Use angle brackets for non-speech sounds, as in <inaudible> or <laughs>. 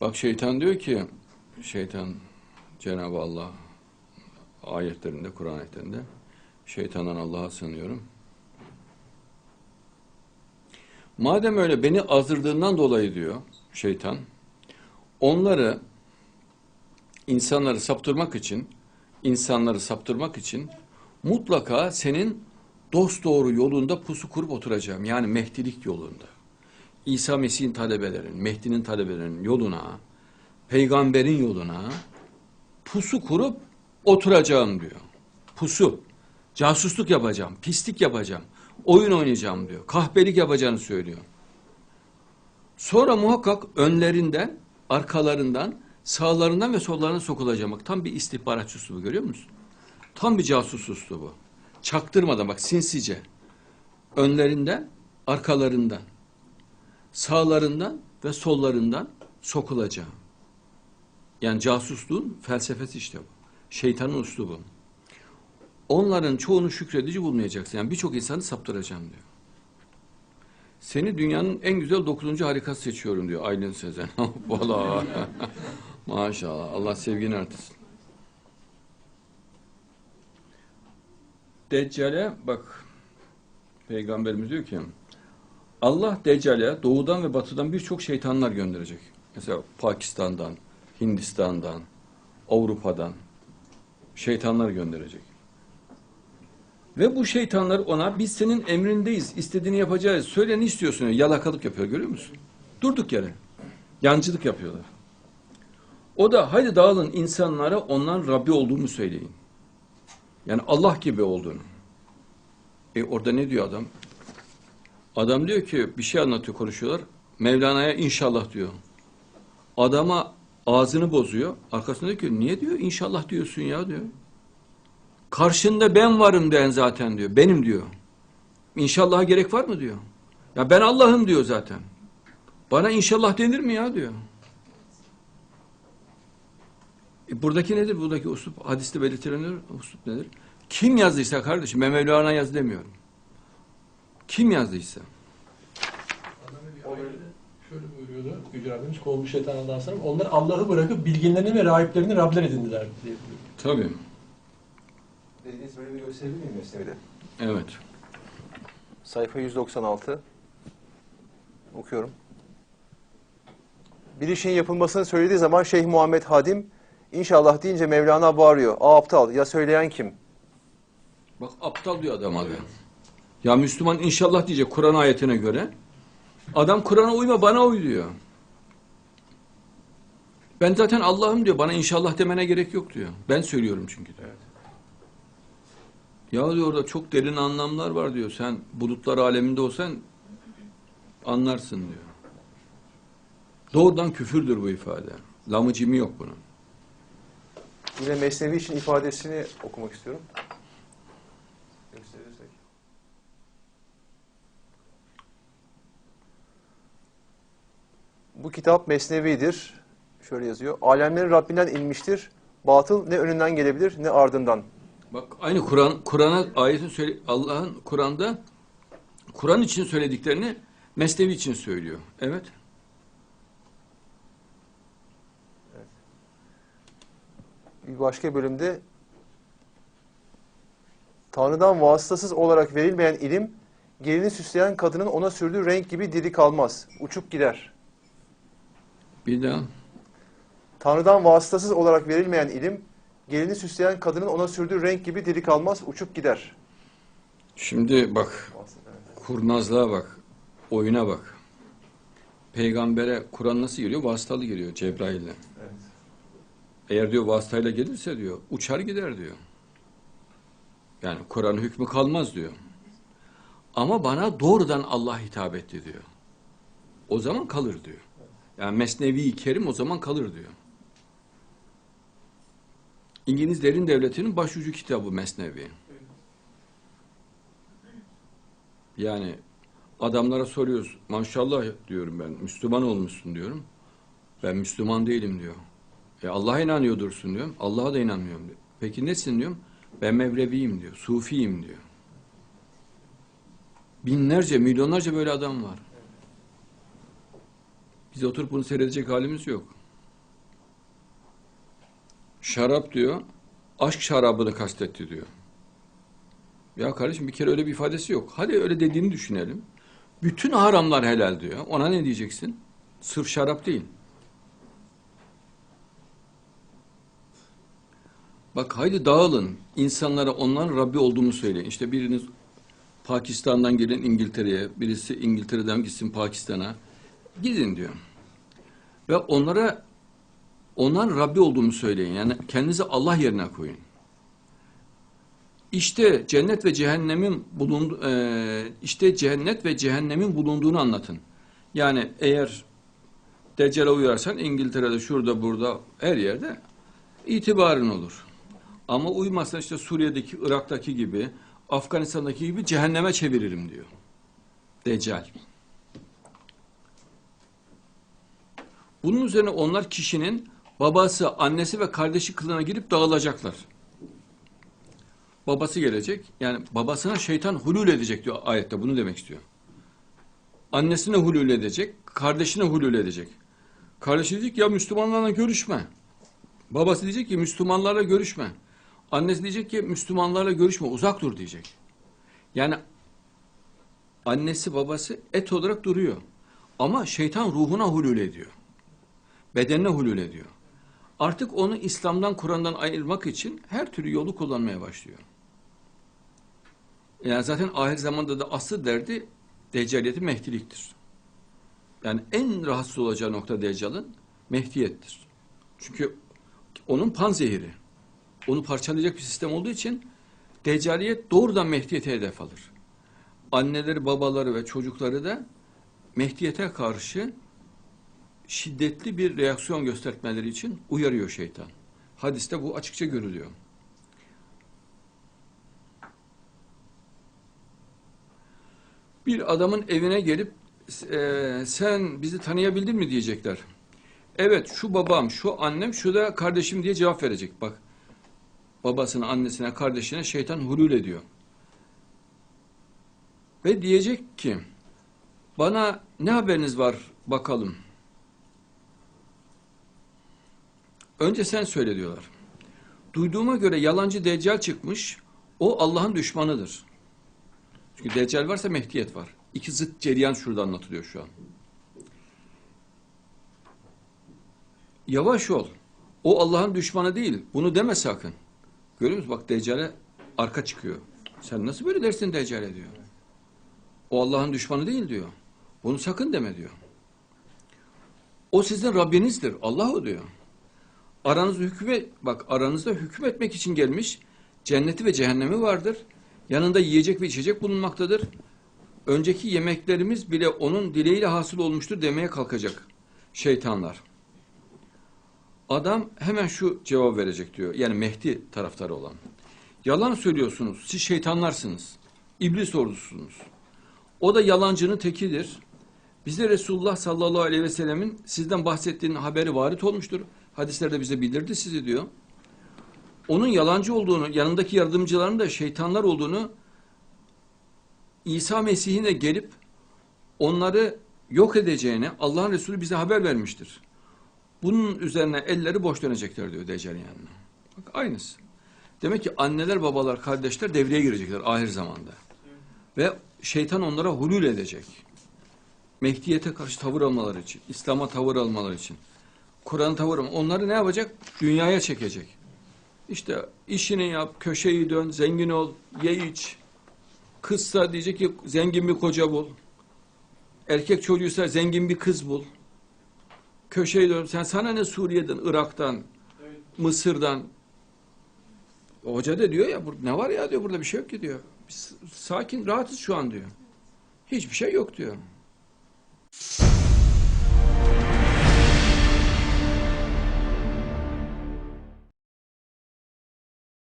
Bak şeytan diyor ki, şeytan Cenab-ı Allah ayetlerinde, Kur'an ayetlerinde, şeytandan Allah'a sığınıyorum. Madem öyle beni azdırdığından dolayı diyor şeytan, onları insanları saptırmak için, insanları saptırmak için mutlaka senin dost doğru yolunda pusu kurup oturacağım. Yani Mehdilik yolunda. İsa Mesih'in talebelerin, Mehdi'nin talebelerinin yoluna, peygamberin yoluna pusu kurup oturacağım diyor. Pusu. Casusluk yapacağım, pislik yapacağım, oyun oynayacağım diyor. Kahpelik yapacağını söylüyor. Sonra muhakkak önlerinden, arkalarından, sağlarından ve sollarından sokulacağım. Tam bir istihbarat üslubu görüyor musun? Tam bir casus üslubu. Çaktırmadan bak sinsice. Önlerinden, arkalarından, sağlarından ve sollarından sokulacağım. Yani casusluğun felsefesi işte bu. Şeytanın üslubu. Onların çoğunu şükredici bulmayacaksın. Yani birçok insanı saptıracağım diyor. Seni dünyanın en güzel dokuzuncu harikası seçiyorum diyor Aylin Sezen. <laughs> Valla. <laughs> Maşallah. Allah sevgini artırsın. Deccale bak Peygamberimiz diyor ki Allah Deccale doğudan ve batıdan birçok şeytanlar gönderecek. Mesela Pakistan'dan, Hindistan'dan, Avrupa'dan şeytanlar gönderecek. Ve bu şeytanlar ona biz senin emrindeyiz, istediğini yapacağız. Söyle ne istiyorsun? diyor. Yalakalık yapıyor görüyor musun? Durduk yere. Yancılık yapıyorlar. O da haydi dağılın insanlara ondan Rabbi olduğumu söyleyin. Yani Allah gibi olduğunu. E orada ne diyor adam? Adam diyor ki bir şey anlatıyor konuşuyorlar. Mevlana'ya inşallah diyor. Adama ağzını bozuyor. Arkasında diyor ki niye diyor inşallah diyorsun ya diyor. Karşında ben varım den zaten diyor. Benim diyor. İnşallah'a gerek var mı diyor. Ya ben Allah'ım diyor zaten. Bana inşallah denir mi ya diyor. E buradaki nedir? Buradaki usup hadiste belirtilen usup nedir? Kim yazdıysa kardeşim ben Mevlana yaz demiyorum. Kim yazdıysa. Şöyle buyuruyordu Yüce Rabbimiz kovmuş şeytan Allah'ın sana. Onlar Allah'ı bırakıp bilginlerini ve rahiplerini Rabler edindiler diye. Tabii. Dediğiniz bölümü gösterebilir miyim Mesnevi'de? Evet. Sayfa 196. Okuyorum. Bir işin yapılmasını söylediği zaman Şeyh Muhammed Hadim inşallah deyince Mevlana bağırıyor. Aa aptal ya söyleyen kim? Bak aptal diyor adam abi. Ya Müslüman inşallah diyecek Kur'an ayetine göre. Adam Kur'an'a uyma bana uy diyor. Ben zaten Allah'ım diyor. Bana inşallah demene gerek yok diyor. Ben söylüyorum çünkü diyor. Ya diyor orada çok derin anlamlar var diyor. Sen bulutlar aleminde olsan anlarsın diyor. Doğrudan küfürdür bu ifade. Lamı cimi yok bunun. Yine Mesnevi için ifadesini okumak istiyorum. Bu kitap Mesnevi'dir. Şöyle yazıyor. Alemlerin Rabbinden inmiştir. Batıl ne önünden gelebilir ne ardından. Bak aynı Kur'an Kur'an'a ayetin söyle Allah'ın Kur'an'da Kur'an için söylediklerini Mesnevi için söylüyor. Evet. Bir başka bölümde Tanrı'dan vasıtasız olarak verilmeyen ilim, gelini süsleyen kadının ona sürdüğü renk gibi diri kalmaz, uçup gider. Bir daha. Tanrı'dan vasıtasız olarak verilmeyen ilim, gelini süsleyen kadının ona sürdüğü renk gibi diri kalmaz, uçup gider. Şimdi bak kurnazlığa bak. Oyuna bak. Peygambere Kur'an nasıl geliyor? Vasıtalı geliyor Cebrail'le. Evet. Eğer diyor vasıtayla gelirse diyor uçar gider diyor. Yani Kur'an hükmü kalmaz diyor. Ama bana doğrudan Allah hitap etti diyor. O zaman kalır diyor. Yani Mesnevi Kerim o zaman kalır diyor. İngilizlerin devletinin başucu kitabı Mesnevi. Yani adamlara soruyoruz. Maşallah diyorum ben. Müslüman olmuşsun diyorum. Ben Müslüman değilim diyor. E Allah'a inanıyordursun diyorum. Allah'a da inanmıyorum diyor. Peki nesin diyorum. Ben Mevleviyim diyor. Sufiyim diyor. Binlerce, milyonlarca böyle adam var. Biz oturup bunu seyredecek halimiz yok. şarap diyor, aşk şarabını kastetti diyor. Ya kardeşim bir kere öyle bir ifadesi yok. Hadi öyle dediğini düşünelim. Bütün haramlar helal diyor. Ona ne diyeceksin? Sırf şarap değil. Bak haydi dağılın. İnsanlara onların Rabbi olduğunu söyleyin. İşte biriniz Pakistan'dan gelin İngiltere'ye, birisi İngiltere'den gitsin Pakistan'a. Gidin diyor. Ve onlara onların Rabbi olduğunu söyleyin. Yani kendinizi Allah yerine koyun. İşte cennet ve cehennemin bulundu, eee, işte cennet ve cehennemin bulunduğunu anlatın. Yani eğer Deccal'e uyarsan İngiltere'de, şurada, burada, her yerde itibarın olur. Ama uymazsan işte Suriye'deki, Irak'taki gibi, Afganistan'daki gibi cehenneme çeviririm diyor. Deccal. Bunun üzerine onlar kişinin babası, annesi ve kardeşi kılına girip dağılacaklar. Babası gelecek. Yani babasına şeytan hulul edecek diyor ayette. Bunu demek istiyor. Annesine hulul edecek, kardeşine hulul edecek. Kardeşi diyecek ya Müslümanlarla görüşme. Babası diyecek ki Müslümanlarla görüşme. Annesi diyecek ki Müslümanlarla görüşme, uzak dur diyecek. Yani annesi babası et olarak duruyor. Ama şeytan ruhuna hulul ediyor. Bedenine hulul ediyor. Artık onu İslam'dan, Kur'an'dan ayırmak için her türlü yolu kullanmaya başlıyor. Yani zaten ahir zamanda da asıl derdi deccaliyeti mehdiliktir. Yani en rahatsız olacağı nokta Deccal'ın Mehdiyettir. Çünkü onun panzehiri. Onu parçalayacak bir sistem olduğu için Deccaliyet doğrudan Mehdiyet'e hedef alır. Anneleri, babaları ve çocukları da Mehdiyet'e karşı şiddetli bir reaksiyon göstermeleri için uyarıyor şeytan. Hadiste bu açıkça görülüyor. Bir adamın evine gelip e, sen bizi tanıyabildin mi diyecekler. Evet şu babam, şu annem, şu da kardeşim diye cevap verecek. Bak babasına, annesine, kardeşine şeytan hulul ediyor. Ve diyecek ki bana ne haberiniz var bakalım. Önce sen söyle diyorlar. Duyduğuma göre yalancı deccal çıkmış. O Allah'ın düşmanıdır. Çünkü deccal varsa mehdiyet var. İki zıt cereyan şurada anlatılıyor şu an. Yavaş ol. O Allah'ın düşmanı değil. Bunu deme sakın. Görüyor musun? Bak Deccal'e arka çıkıyor. Sen nasıl böyle dersin Deccal'e diyor. O Allah'ın düşmanı değil diyor. Bunu sakın deme diyor. O sizin Rabbinizdir. Allah o diyor. Aranızda hükümet, bak aranızda hükmetmek için gelmiş cenneti ve cehennemi vardır. Yanında yiyecek ve içecek bulunmaktadır. Önceki yemeklerimiz bile onun dileğiyle hasıl olmuştur demeye kalkacak şeytanlar. Adam hemen şu cevap verecek diyor. Yani Mehdi taraftarı olan. Yalan söylüyorsunuz. Siz şeytanlarsınız. İblis ordususunuz. O da yalancının tekidir. Bize Resulullah sallallahu aleyhi ve sellemin sizden bahsettiğinin haberi varit olmuştur. Hadislerde bize bildirdi sizi diyor. Onun yalancı olduğunu, yanındaki yardımcıların da şeytanlar olduğunu İsa Mesih'in de gelip onları yok edeceğini Allah'ın Resulü bize haber vermiştir. Bunun üzerine elleri boş dönecekler diyor Deccal'in yanına. Bak aynısı. Demek ki anneler, babalar, kardeşler devreye girecekler ahir zamanda. Ve şeytan onlara hulul edecek. Mehdiyete karşı tavır almaları için, İslam'a tavır almaları için. Kur'an almaları. Onları ne yapacak? Dünyaya çekecek. İşte işini yap, köşeyi dön, zengin ol, ye iç. Kızsa diyecek ki zengin bir koca bul. Erkek çocuğuysa zengin bir kız bul. Köşeyi dön. Sen sana ne Suriye'den, Irak'tan, Mısır'dan. O Hoca da diyor ya "Bur- ne var ya diyor burada bir şey yok ki diyor. Biz sakin rahatız şu an diyor. Hiçbir şey yok diyor.